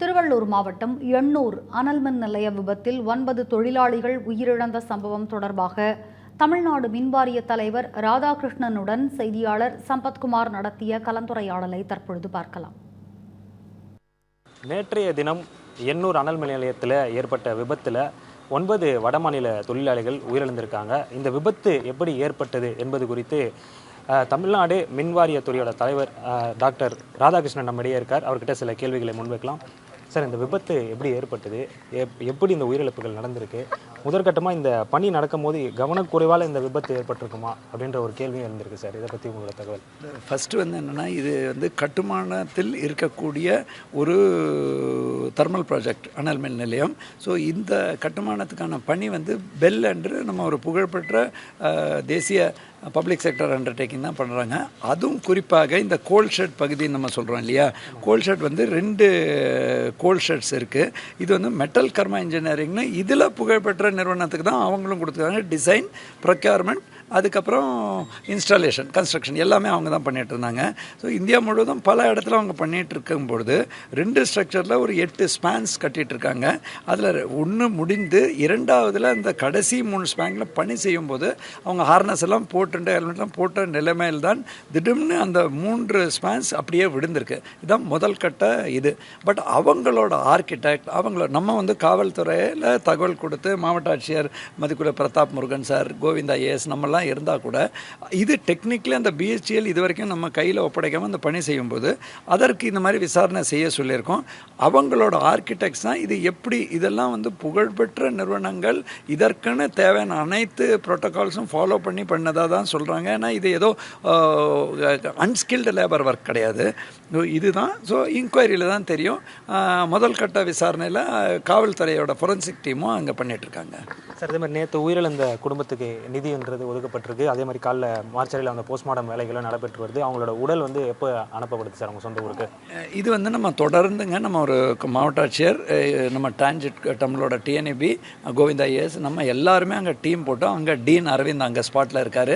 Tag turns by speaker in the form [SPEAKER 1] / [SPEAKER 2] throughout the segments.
[SPEAKER 1] திருவள்ளூர் மாவட்டம் எண்ணூர் அனல்மின் நிலைய விபத்தில் ஒன்பது தொழிலாளிகள் உயிரிழந்த சம்பவம் தொடர்பாக தமிழ்நாடு மின்வாரிய தலைவர் ராதாகிருஷ்ணனுடன் செய்தியாளர் சம்பத்குமார் நடத்திய கலந்துரையாடலை தற்பொழுது பார்க்கலாம்.
[SPEAKER 2] நேற்றைய தினம் எண்ணூர் அனல் மின் நிலையத்தில் ஏற்பட்ட விபத்தில் ஒன்பது வடமாநில தொழிலாளிகள் உயிரிழந்திருக்காங்க. இந்த விபத்து எப்படி ஏற்பட்டது என்பது குறித்து அஹ், தமிழ்நாடு மின்வாரியத்துறையோட தலைவர் டாக்டர் ராதாகிருஷ்ணன் நம்மிடையே இருக்கார். அவர்கிட்ட சில கேள்விகளை முன்வைக்கலாம். சார் இந்த விபத்து எப்படி ஏற்பட்டது? எப் எப்படி இந்த உயிரிழப்புகள் நடந்திருக்கு? முதற்கட்டமாக இந்த பணி நடக்கும் போது கவனக்குறைவால் இந்த விபத்து ஏற்பட்டிருக்குமா? அப்படின்ற ஒரு கேள்வியும் இருந்திருக்கு சார். இதை பற்றி உங்களோட தகவல்.
[SPEAKER 3] ஃபஸ்ட்டு வந்து என்னென்னா இது வந்து கட்டுமானத்தில் இருக்கக்கூடிய ஒரு தர்மல் ப்ராஜெக்ட் அனல் மின் நிலையம். ஸோ இந்த கட்டுமானத்துக்கான பணி வந்து பெல் என்று நம்ம ஒரு புகழ்பெற்ற தேசிய பப்ளிக் செக்டர் அண்டர்டேக்கிங் தான் பண்ணுறாங்க அதுவும் குறிப்பாக இந்த கோல் ஷெட் பகுதின்னு நம்ம சொல்கிறோம் இல்லையா? கோல் ஷெட் வந்து ரெண்டு கோல் ஷெட்ஸ் இருக்குது இது வந்து மெட்டல் கர்மா இன்ஜினியரிங்னு இதில் புகழ்பெற்ற நிறுவனத்துக்கு தான் அவங்களும் கொடுத்துருக்காங்க. டிசைன் ப்ரொக்யூர்மெண்ட் அதுக்கப்புறம் இன்ஸ்டாலேஷன் கன்ஸ்ட்ரக்ஷன் எல்லாமே அவங்க தான் பண்ணிகிட்டு இருந்தாங்க. ஸோ இந்தியா முழுவதும் பல இடத்துல அவங்க பண்ணிட்டு இருக்கும்பொழுது ரெண்டு ஸ்ட்ரக்சரில் ஒரு எட்டு ஸ்பேன்ஸ் கட்டிகிட்ருக்காங்க இருக்காங்க. அதில் ஒன்று முடிந்து இரண்டாவதில் அந்த கடைசி மூணு ஸ்பேங்கில் பணி செய்யும்போது அவங்க ஹார்னஸ் எல்லாம் போட்டுட்டு ஹெல்மெட்லாம் போட்ட நிலைமையில் தான் திடீர்னு அந்த மூன்று ஸ்பேன்ஸ் அப்படியே விழுந்திருக்கு. இதுதான் முதல் கட்ட இது. பட் அவங்களோட ஆர்கிடெக்ட் அவங்கள நம்ம வந்து காவல்துறையில் தகவல் கொடுத்து மாவட்ட ஆட்சியர் மதிக்குள்ள பிரதாப் முருகன் சார் கோவிந்தா ஏஎஸ் நம்மளாம் தான் இருந்தால் கூட இது டெக்னிக்கலி அந்த பிஹெச்எல் இது வரைக்கும் நம்ம கையில் ஒப்படைக்காமல் அந்த பணி செய்யும்போது அதற்கு இந்த மாதிரி விசாரணை செய்ய சொல்லியிருக்கோம். அவங்களோட ஆர்கிடெக்ட்ஸ் தான் இது எப்படி இதெல்லாம் வந்து புகழ்பெற்ற நிறுவனங்கள் இதற்குன்னு தேவையான அனைத்து ப்ரோட்டோகால்ஸும் ஃபாலோ பண்ணி பண்ணதாக தான் சொல்கிறாங்க ஏன்னா இது ஏதோ அன்ஸ்கில்டு லேபர் ஒர்க் கிடையாது. இதுதான். ஸோ இன்கொயரியில் தான் தெரியும். முதல் கட்ட விசாரணையில் காவல்துறையோட ஃபொரன்சிக் டீமும் அங்கே பண்ணிகிட்ருக்காங்க
[SPEAKER 2] சார் அதே மாதிரி நேற்று உயிரிழந்த குடும்பத்துக்கு நிதின்றது ஒதுக்கப்பட்டிருக்கு. அதே மாதிரி காலைல மார்ச்சரியில் அந்த போஸ்ட்மார்ட்டம் வேலைகளும் நடைபெற்று வருது. அவங்களோட உடல் வந்து எப்போ அனுப்பப்படுது சார் அவங்க சொந்த ஊருக்கு?
[SPEAKER 3] இது வந்து நம்ம தொடர்ந்துங்க நம்ம ஒரு மாவட்ட ஆட்சியர் நம்ம டிரான்சிட் நம்மளோட டிஎன்ஏபி கோவிந்தா ஐஎஸ் நம்ம எல்லாருமே அங்கே டீம் போட்டோம். அங்கே டீன் அரவிந்த் அங்கே ஸ்பாட்டில் இருக்கார்.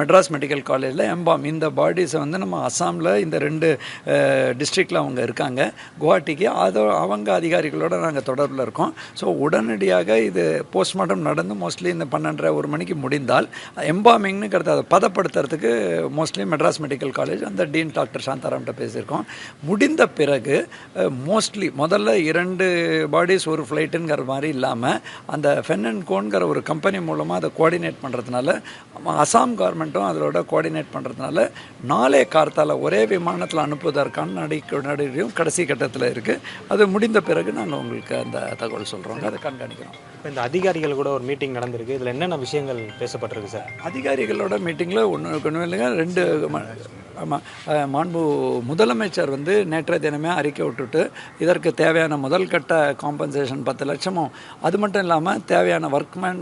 [SPEAKER 3] மெட்ராஸ் மெடிக்கல் காலேஜில் எம்பாம் இந்த பாடிஸை வந்து நம்ம அஸ்ஸாமில் இந்த ரெண்டு டிஸ்ட்ரிக்டில் அவங்க இருக்காங்க. குவாஹாட்டிக்கு அதோ அவங்க அதிகாரிகளோட நாங்கள் தொடர்பில் இருக்கோம். ஸோ உடனடியாக இது போஸ்ட்மார்ட்டம் நடந்து மோஸ்ட்லி இந்த பன்னெண்டரை ஒரு மணிக்கு முடிந்தால் எம்பாமிங்னு கருத்து அதை பதப்படுத்துறதுக்கு மோஸ்ட்லி மெட்ராஸ் மெடிக்கல் காலேஜ் அந்த டீன் டாக்டர் சாந்தாராம்கிட்ட பேசியிருக்கோம். முடிந்த பிறகு மோஸ்ட்லி முதல்ல இரண்டு பாடிஸ் ஒரு ஃப்ளைட்டுங்கிற மாதிரி இல்லாமல் அந்த ஃபென் அண்ட் கோன்கிற ஒரு கம்பெனி மூலமாக அதை கோஆர்டினேட் பண்ணுறதுனால அசாம் கவர்மெண்ட்டும் அதோட கோஆர்டினேட் பண்ணுறதுனால நாளே கார்த்தால் ஒரே விமானத்தில் அனுப்புவதற்கான நடவடிக்கை நடிகையும் கடைசி கட்டத்தில் இருக்குது அது முடிந்த பிறகு நாங்கள் உங்களுக்கு அந்த தகவல் சொல்கிறோம் அதை கண்காணிக்கிறோம்.
[SPEAKER 2] இப்போ இந்த அதிகாரிகள் கூட ஒரு மீட்டிங் நடந்திருக்கு. இதில் என்னென்ன விஷயங்கள் பேசப்பட்டிருக்கு சார்
[SPEAKER 3] அதிகாரிகளோட மீட்டிங்கில் ஒன்று ஒன்றும் இல்லைங்க ரெண்டு ஆமாம் மாண்பு முதலமைச்சர் வந்து நேற்றைய தினமே அறிக்கை விட்டுட்டு இதற்கு தேவையான முதல் கட்ட காம்பன்சேஷன் பத்து லட்சமும் அது மட்டும் இல்லாமல் தேவையான ஒர்க்மேன்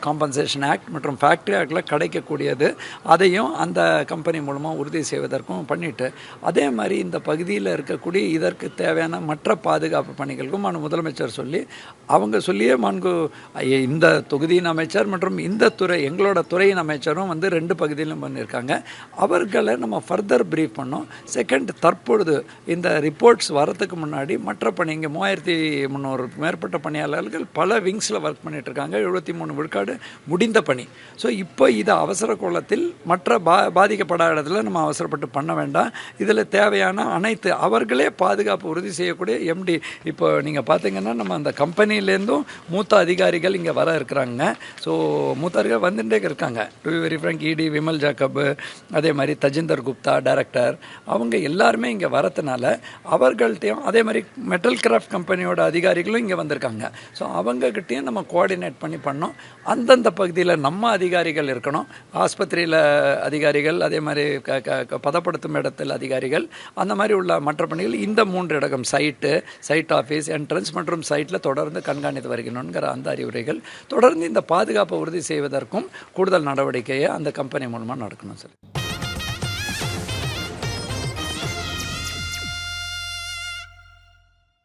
[SPEAKER 3] காம்பன்சேஷன் ஆக்ட் மற்றும் ஃபேக்ட்ரி ஆக்டில் கிடைக்கக்கூடியது அதையும் அந்த கம்பெனி மூலமாக உறுதி செய்வதற்கும் பண்ணிட்டு அதே மாதிரி இந்த பகுதியில் இருக்கக்கூடிய இதற்கு தேவையான மற்ற பாதுகாப்பு பணிகளுக்கும் மாண்பு முதலமைச்சர் சொல்லி அவங்க சொல்லியே மாண்பு இந்த தொகுதியின் அமைச்சர் மற்றும் இந்த துறை எங்களோட துறையின் அமைச்சரும் வந்து ரெண்டு பகுதியிலும் பண்ணியிருக்காங்க. அவர்களை நம்ம ஃபர்தர் ப்ரீஃப் பண்ணோம். செகண்ட் தற்பொழுது இந்த ரிப்போர்ட்ஸ் வரதுக்கு முன்னாடி மற்ற பணி இங்கே மூவாயிரத்தி முந்நூறு மேற்பட்ட பணியாளர்கள் பல விங்ஸில் ஒர்க் பண்ணிட்டு இருக்காங்க எழுபத்தி மூணு விழுக்காடு முடிந்த பணி. ஸோ இப்போ இது அவசர கோலத்தில் மற்ற பா பாதிக்கப்படாத இடத்துல நம்ம அவசரப்பட்டு பண்ண வேண்டாம். இதில் தேவையான அனைத்து அவர்களே பாதுகாப்பு உறுதி செய்யக்கூடிய எம்டி இப்போ நீங்கள் பார்த்தீங்கன்னா நம்ம அந்த கம்பெனிலேருந்தும் மூத்த அதிகாரிகள் இங்கே வர இருக்கிறாங்க. ஸோ மூத்த வந்துட்டே இருக்காங்க. டு வெரி ஃப்ரங்க் இடி விமல் ஜாக்கப் அதே மாதிரி ராஜேந்தர் குப்தா டைரக்டர் அவங்க எல்லாருமே இங்கே வரத்துனால அவர்கள்ட்டையும் அதே மாதிரி மெட்டல் கிராஃப்ட் கம்பெனியோட அதிகாரிகளும் இங்கே வந்திருக்காங்க. ஸோ அவங்கக்கிட்டேயும் நம்ம கோஆர்டினேட் பண்ணி பண்ணோம். அந்தந்த பகுதியில் நம்ம அதிகாரிகள் இருக்கணும். ஆஸ்பத்திரியில் அதிகாரிகள் அதே மாதிரி க க பதப்படுத்தும் இடத்தில் அதிகாரிகள் அந்த மாதிரி உள்ள மற்ற பணிகள் இந்த மூன்று இடகம் சைட்டு சைட் ஆஃபீஸ் என்ட்ரன்ஸ் மற்றும் சைட்டில் தொடர்ந்து கண்காணித்து வருகிறோங்கிற அந்த அறிவுரைகள். தொடர்ந்து இந்த பாதுகாப்பை உறுதி செய்வதற்கும் கூடுதல் நடவடிக்கையை அந்த கம்பெனி மூலமாக நடக்கணும் சார்